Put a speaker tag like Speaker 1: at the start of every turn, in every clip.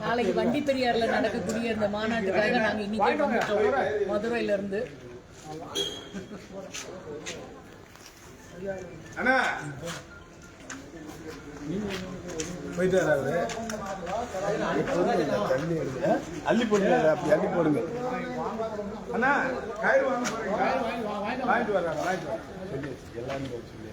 Speaker 1: நாளைக்கு வண்டி பெரியார்ல நடக்கக்கூடிய இந்த மாநாட்டுக்காக நாங்க இன்னைக்கே வந்துட்டோம். மதுரையில இருந்து
Speaker 2: அண்ணா. போயிட்டு வராது அள்ளி போடுங்க அப்படி அள்ளி போடுங்க. அண்ணா கயிறு வாங்க போறீங்க வாங்கிட்டு வர்றாங்க வாங்கிட்டு வர்றாங்க. சொல்லி எல்லாரும் சொல்லி.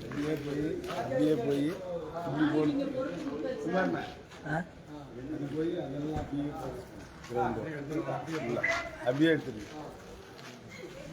Speaker 2: அப்படியே போய் அப்படியே போய் இப்படி போகணும் சும்மா அது போய் அதெல்லாம் அப்படியே எடுத்துருக்கு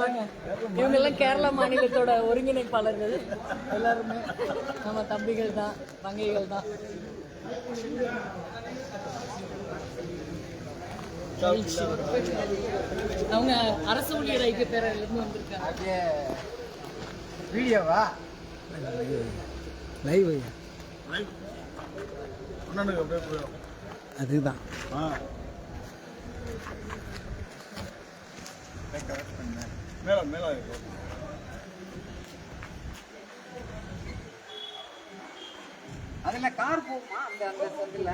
Speaker 1: வாங்க. இவங்க எல்லாம் கேரளா மாநிலத்தோட ஒருங்கிணைப்பாளர்கள். எல்லாருமே நம்ம தம்பிகள் தான் தங்கைகள் தான். அவங்க அரசு ஊழியர் ஐக்கிய பேரில் இருந்து வந்திருக்காங்க
Speaker 2: வீடியோவா?
Speaker 3: லைவ்
Speaker 2: அண்ணனுக்கு அப்படியே போயிடும்
Speaker 3: அதுதான்
Speaker 2: ஆ இருக்கும்
Speaker 4: அதுல கார் போகுமா? அந்த அந்த சந்தில